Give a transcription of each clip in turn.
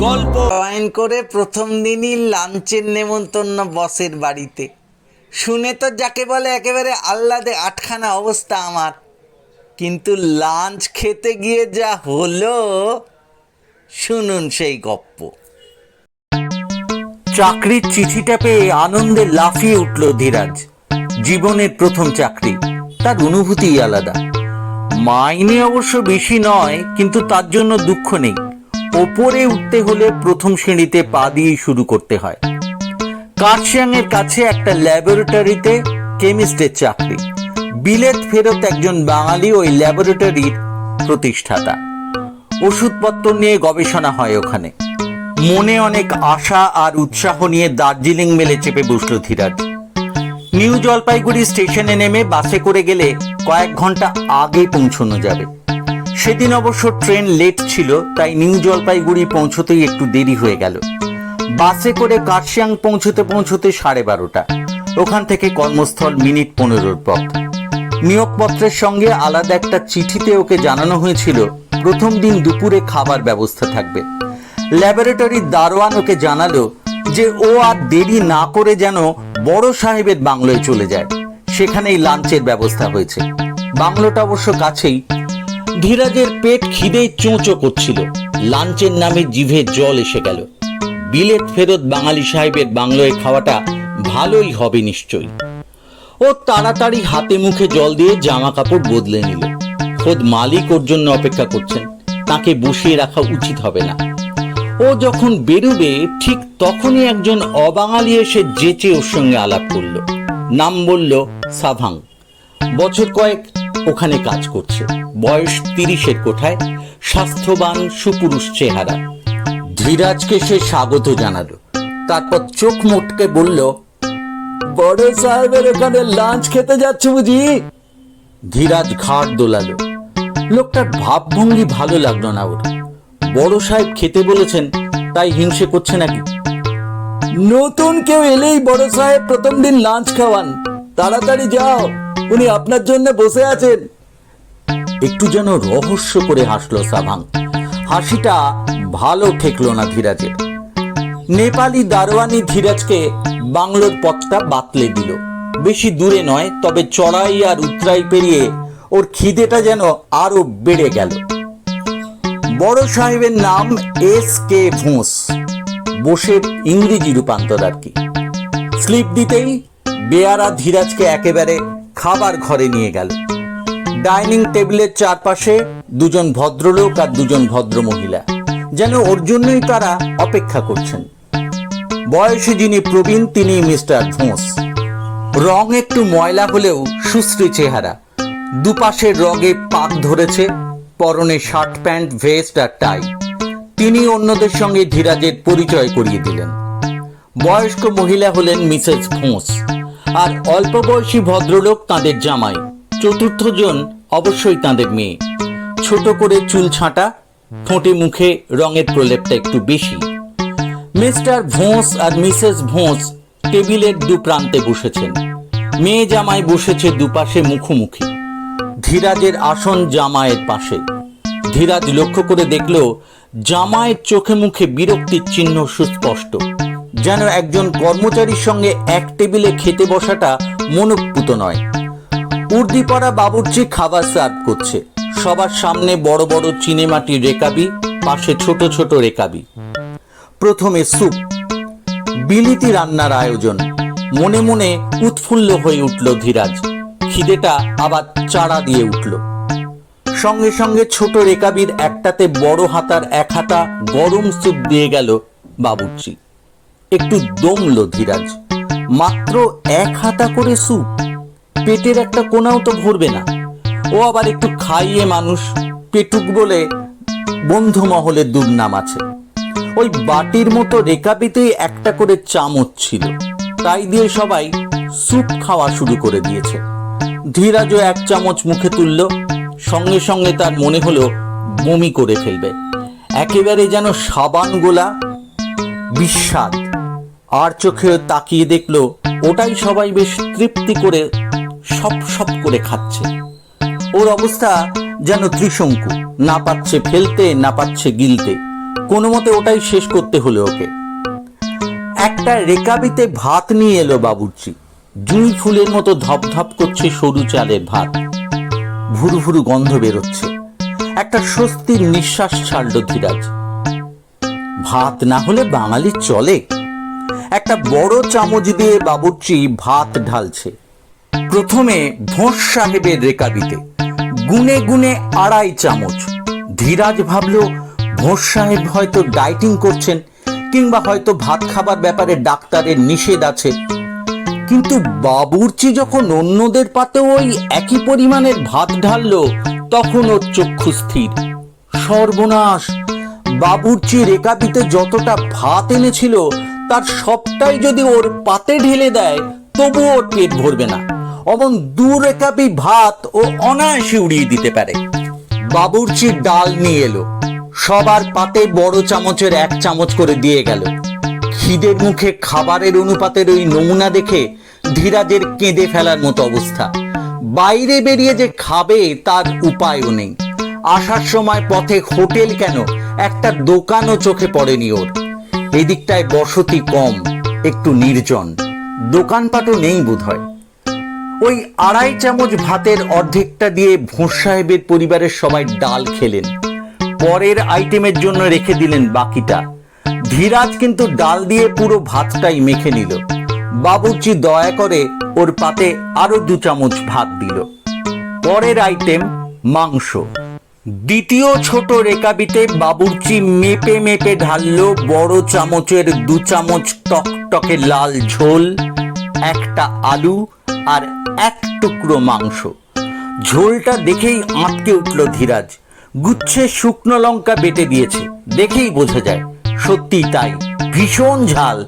গল্প। জয়েন করে প্রথম দিনই লাঞ্চের নেমন্তন্ন বসের বাড়িতে। শুনে তো যাকে বলে একেবারে আহ্লাদে আটখানা অবস্থা আমার। কিন্তু লাঞ্চ খেতে গিয়ে যা হলো, শুনুন সেই গপ্প। চাকরির চিঠিটা পেয়ে আনন্দে লাফিয়ে উঠল ধীরাজ। জীবনের প্রথম চাকরি, তার অনুভূতিই আলাদা। মাইনে অবশ্য বেশি নয়, কিন্তু তার জন্য দুঃখ নেই। ওপরে উঠতে হলে প্রথম শ্রেণীতে পা দিয়েই শুরু করতে হয়। কার্শিয়াংয়ের কাছে একটা ল্যাবরেটরিতে কেমিস্টের চাকরি। বিলেত ফেরত একজন বাঙালি ওই ল্যাবরেটরির প্রতিষ্ঠাতা। ওষুধপত্র নিয়ে গবেষণা হয় ওখানে। মনে অনেক আশা আর উৎসাহ নিয়ে দার্জিলিং মেলে চেপে বসল ধীরাজ। নিউ জলপাইগুড়ি স্টেশনে নেমে বাসে করে গেলে কয়েক ঘণ্টা আগে পৌঁছানো যাবে। সেদিন অবশ্য ট্রেন লেট ছিল, তাই নিউ জলপাইগুড়ি পৌঁছতেই একটু দেরি হয়ে গেল। বাসে করে কার্শিয়াং পৌঁছতে পৌঁছতে সাড়ে বারোটা। ওখান থেকে কর্মস্থল মিনিট পনেরোর পথ। নিয়োগপত্রের সঙ্গে আলাদা একটা চিঠিতে ওকে জানানো হয়েছিল, প্রথম দিন দুপুরে খাবার ব্যবস্থা থাকবে। ল্যাবরেটরির দারোয়ান ওকে জানালো যে ও আর দেরি না করে যেন বড় সাহেবের বাংলোয় চলে যায়। সেখানেই লাঞ্চের ব্যবস্থা হয়েছে। বাংলোটা অবশ্য কাছেই ধীরাজের পেট খিদে চোঁচো করছিল। লাঞ্চের নামে জিভে জল এসে গেল। বিলেত ফেরত বাঙালি সাহেবের বাংলোয় খাওয়াটা ভালোই হবে নিশ্চয়ই। ও তাড়াতাড়ি হাতে মুখে জল দিয়ে জামা কাপড় বদলে নিল। খোদ মালিক ওর জন্য অপেক্ষা করছেন। তাকে বসিয়ে রাখা উচিত হবে না। ও যখন বেরুবে, ঠিক তখনই একজন অবাঙালি এসে যেচে ওর সঙ্গে আলাপ করল। নাম বলল সাভাং। বছর কয়েক ওখানে কাজ করছে। বয়স তিরিশের কোঠায় স্বাস্থ্যবান সুপুরুষ চেহারা। ধীরাজকে সে স্বাগত জানালো। তারপর চোখ মোটকে বলল, বড় সাহেবের ওখানে লাঞ্চ খেতে যাচ্ছে বুঝি? ধীরাজ ঘাট দোলালো। লোকটার ভাবভঙ্গি ভালো লাগল না ওর। বড় সাহেব খেতে বলেছেন, তাই হিংসে করছে নাকি? নতুন কেউ এলেই বড় সাহেব প্রথম দিন লাঞ্চ খাওয়ান। তাড়াতাড়ি যাও। উনি আপনার জন্য বসে আছেন। একটু যেন রহস্য করে হাসলো সাভাং। হাসিটা ভালো ঠেকলো না ধীরাজের। নেপালি দারোয়ানি ধীরাজকে বাংলোর পথটা বাতলে দিল। বেশি দূরে নয়, তবে চড়াই আর উতরাই পেরিয়ে ওর খিদেটা যেন আরও বেড়ে গেল। বড় সাহেবের নাম এস কে ভোঁস। বোসের ইংরেজি রূপান্তর আর কি। স্লিপ দিতেই বেয়ারা ধীরাজকে একেবারে খাবার ঘরে নিয়ে গেল। ডাইনিং টেবিলের চারপাশে দুজন ভদ্রলোক আর দুজন ভদ্র মহিলা যেন ওর জন্যই তারা অপেক্ষা করছেন। বয়সে যিনি প্রবীণ, তিনি মিস্টার ভোঁস রং একটু ময়লা হলেও সুশ্রী চেহারা। দুপাশের রগে পাক ধরেছে, পরনে শার্ট প্যান্ট, ভেস্ট আর টাই। তিনি অন্যদের সঙ্গে ধীরাজের পরিচয় করিয়ে দিলেন। বয়স্ক মহিলা হলেন মিসেস ভোঁস আর অল্প বয়সী ভদ্রলোক তাঁদের জামাই। চতুর্থ জন অবশ্যই তাঁদের মেয়ে। ছোট করে চুল ছাঁটা, ঠোঁটে মুখে রঙের প্রলেপটা একটু বেশি। মিস্টার ভোঁস আর মিসেস ভোঁস টেবিলের দু প্রান্তে বসেছেন। মেয়ে জামাই বসেছে দুপাশে মুখোমুখি। ধীরাজের আসন জামায়ের পাশে। ধীরাজ লক্ষ্য করে দেখল জামায়ের চোখে মুখে বিরক্তির চিহ্ন সুস্পষ্ট। যেন একজন কর্মচারীর সঙ্গে এক টেবিলে খেতে বসাটা মনোপুত নয়। উর্দিপাড়া বাবুর্চি খাবার সার্ভ করছে। সবার সামনে বড় বড় চিনেমাটির রেকাবি, পাশে ছোট ছোট রেকাবি। প্রথমে স্যুপ। বিলিতি রান্নার আয়োজন। মনে মনে উৎফুল্ল হয়ে উঠল ধীরাজ। খিদেটা আবার চাড়া দিয়ে উঠল। সঙ্গে সঙ্গে ছোট রেকাবির একটাতে বড় হাতার এক হাতা গরম স্যুপ দিয়ে গেল বাবুর্চি। একটু দমল ধীরাজ। মাত্র এক হাতা করে স্যুপ পেটের একটা কোনাও তো ভরবে না। ও আবার একটু খাইয়ে মানুষ, পেটুক বলে বন্ধু মহলের দুর্নাম আছে। ওই বাটির মতো রেকাবিতেই একটা করে চামচ ছিল। তাই দিয়ে সবাই স্যুপ খাওয়া শুরু করে দিয়েছে। ধীরাজও এক চামচ মুখে তুলল। সঙ্গে সঙ্গে তার মনে হলো, বমি করে ফেলবে। একেবারে যেন সাবান গোলা, বিস্বাদ। আর চোখে তাকিয়ে দেখল, ওটাই সবাই বেশ তৃপ্তি করে সপ সপ করে খাচ্ছে। ওর অবস্থা যেন ত্রিশঙ্কু, না পাচ্ছে ফেলতে, না পাচ্ছে গিলতে। কোনো মতে ওটাই শেষ করতে হলো ওকে। একটা রেকাবিতে ভাত নিয়ে এলো বাবুর্চি। জুঁই ফুলের মতো ধপধপ করছে সরু চালের ভাত। ভুরু ভুরু গন্ধ বেরোচ্ছে। একটা স্বস্তির নিঃশ্বাস ছাড়ল ধীরাজ। ভাত না হলে বাঙালি চলে? একটা বড় চামচ দিয়ে বাবুর্চি ভাত ঢালছে। প্রথমে ভোঁস সাহেবের রেকাবিতে গুনে গুনে আড়াই চামচ। ধীরাজ ভাবল, ভোঁস সাহেব হয়তো ডাইটিং করছেন কিংবা হয়তো ভাত খাবার ব্যাপারে ডাক্তারের নিষেধ আছে। কিন্তু বাবুর্চি যখন অন্যদের পাতেও ওই একই পরিমাণের ভাত ঢাললো, তখন ওর চক্ষু স্থির। সর্বনাশ, বাবুর্চি রেকাবিতে যতটা ভাত এনেছিল তার সবটাই যদি ওর পাতে ঢেলে দেয় তবু ওর পেট ভরবে না। অমন দু রেকাবি ভাত ও অনায়াসে উড়িয়ে দিতে পারে। বাবুর্চি ডাল নিয়ে এলো। সবার পাতে বড় চামচের এক চামচ করে দিয়ে গেল। খিদের মুখে খাবারের অনুপাতের ওই নমুনা দেখে ধীরাজের কেঁদে ফেলার মতো অবস্থা। বাইরে বেরিয়ে যে খাবে, তার উপায়ও নেই। আসার সময় পথে হোটেল কেন? একটা দোকানও চোখে পড়েনি ওর। এদিকটায় বসতি কম, একটু নির্জন। দোকানপাটও নেই বোধহয়। ওই আড়াই চামচ ভাতের অর্ধেকটা দিয়ে ভোঁস সাহেবের পরিবারের সবাই ডাল খেলেন। পরের আইটেমের জন্য রেখে দিলেন বাকিটা। ধীরাজ কিন্তু ডাল দিয়ে পুরো ভাতটাই মেখে নিল। বাবুর্চি দয়া করে ওর পাতে আরও দু চামচ ভাত দিল। পরের আইটেম মাংস। দ্বিতীয় ছোট রেকাবিতে বাবুর্চি মেপে মেপে ঢাললো বড় চামচের দু চামচ টকটকে লাল ঝোল, একটা আলু আর এক টুকরো মাংস। ঝোলটা দেখেই আঁতকে উঠল ধীরাজ। গুচ্ছে শুকনো লঙ্কা বেটে দিয়েছে, দেখেই বোঝা যায় সত্যি তাই। ভীষণ ঝাল।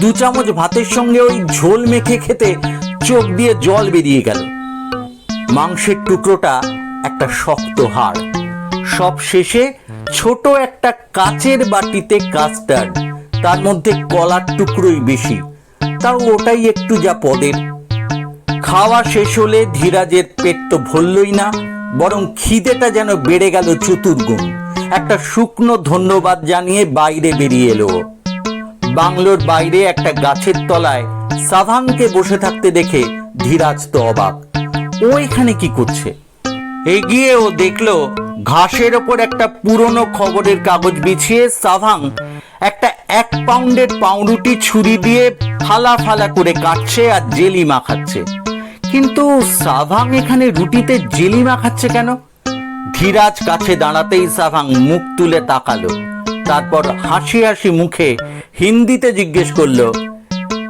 দু চামচ ভাতের সঙ্গে ওই ঝোল মেখে খেতে চোখ দিয়ে জল বেরিয়ে গেল। মাংসের টুকরোটা একটা শক্ত হাড়। সব শেষে ছোট একটা কাচের বাটিতে কাস্টার্ড তার মধ্যে কলার টুকরোই বেশি। তাও ওটাই একটু যা পদের। খাওয়া শেষ হলে ধীরাজের পেট তো ভরলই না, বরং খিদেটা যেন বেড়ে গেল চতুর্গুণ। একটা শুকনো ধন্যবাদ জানিয়ে বাইরে বেরিয়ে এলো। বাংলোর বাইরে একটা গাছের তলায় সাভানকে বসে থাকতে দেখে ধীরাজ তো অবাক। ও এখানে কি করছে? এগিয়ে ও দেখল ঘাসের ওপর একটা পুরনো খবরের কাগজ বিছিয়ে সাভাং একটা এক পাউন্ডের পাউরুটি ছুরি দিয়ে ফালা ফালা করে কাটছে আর জেলি মাখাচ্ছে। কিন্তু সাভাং এখানে রুটিতে জেলি মাখাচ্ছে কেন? ধীরাজ কাছে দাঁড়াতেই সাভাং মুখ তুলে তাকালো। তারপর হাসি হাসি মুখে হিন্দিতে জিজ্ঞেস করল,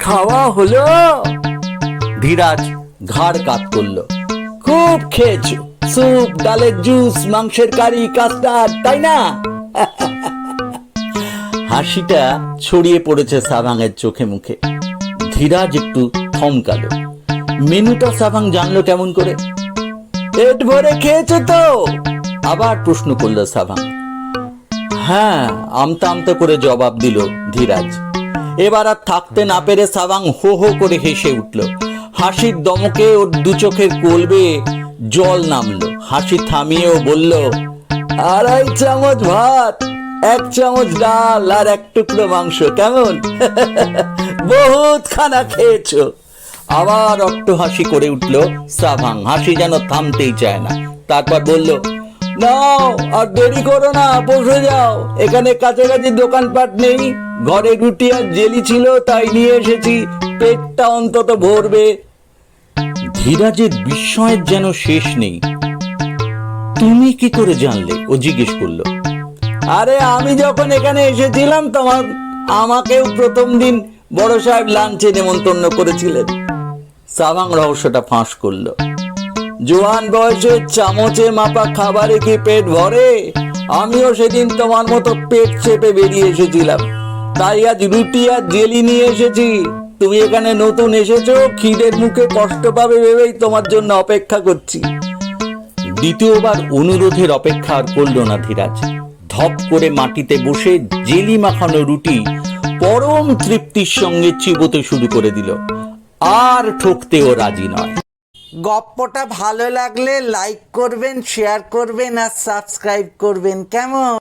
খাওয়া হলো? ধীরাজ ঘাড় কাত করল, খুব খেয়েছো। স্যুপ, ডালের জুস, মাংসের কারি, কাস্টার্ড, তাই না? হাসিটা ছড়িয়ে পড়েছে সাভাঙের চোখে মুখে। ধীরাজ একটু থমকালো। মেনুটা সাভাং জানলো কেমন করে? পেট ভরে খেয়েছো তো? আবার প্রশ্ন করল সাভাং। হ্যাঁ আমতা আমতা করে জবাব দিল ধীরাজ। এবার আর থাকতে না পেরে সাবাং হো হো করে হেসে উঠল। হাসির দমকে ওর দু চোখের কলবে জল নামলো। হাসি থামিয়ে বলল, আড়াই চামচ ভাত, এক চামচ ডাল আর এক টুকরো মাংস, কেমন? বহুত খানা খেয়েছো। আবার অট্ট হাসি করে উঠল সাভাং। হাসি যেন থামতেই চায় না। তারপর বলল, নাও, আর দেরি করো না বসে যাও। এখানে কাছাকাছি দোকানপাট নেই। ঘরে রুটি আর জেলি ছিল, তাই নিয়ে এসেছি। পেটটা অন্তত ভরবে। ধীরাজের বিস্ময়ের যেন শেষ নেই। তুমি কি করে জানলে? ও জিজ্ঞেস করল। আরে, আমি যখন এখানে এসেছিলাম, তোমার আমাকেও প্রথম দিন বড় সাহেব লাঞ্চে নেমন্তন্ন করেছিলেন। সাভাং রহস্যটা ফাঁস করল। জোয়ান বয়সে চামচে মাপা খাবারে কি পেট ভরে? আমিও সেদিন তোমার মতো পেট চেপে বেরিয়ে এসেছিলাম। তাই আজ রুটি আর জেলি নিয়ে এসেছি। তুমি এখানে নতুন এসেছ, খিদের মুখে কষ্ট পাবে ভেবেই তোমার জন্য অপেক্ষা করছি। দ্বিতীয়বার অনুরোধের অপেক্ষা আর করল না ধীরাজ। ধপ করে মাটিতে বসে জেলি মাখানো রুটি পরম তৃপ্তির সঙ্গে চিবোতে শুরু করে দিল। আর ঠকতেও রাজি নয়। গপ্পটা ভালো লাগলে লাইক করবেন শেয়ার করবেন আর সাবস্ক্রাইব করবেন। কেমন?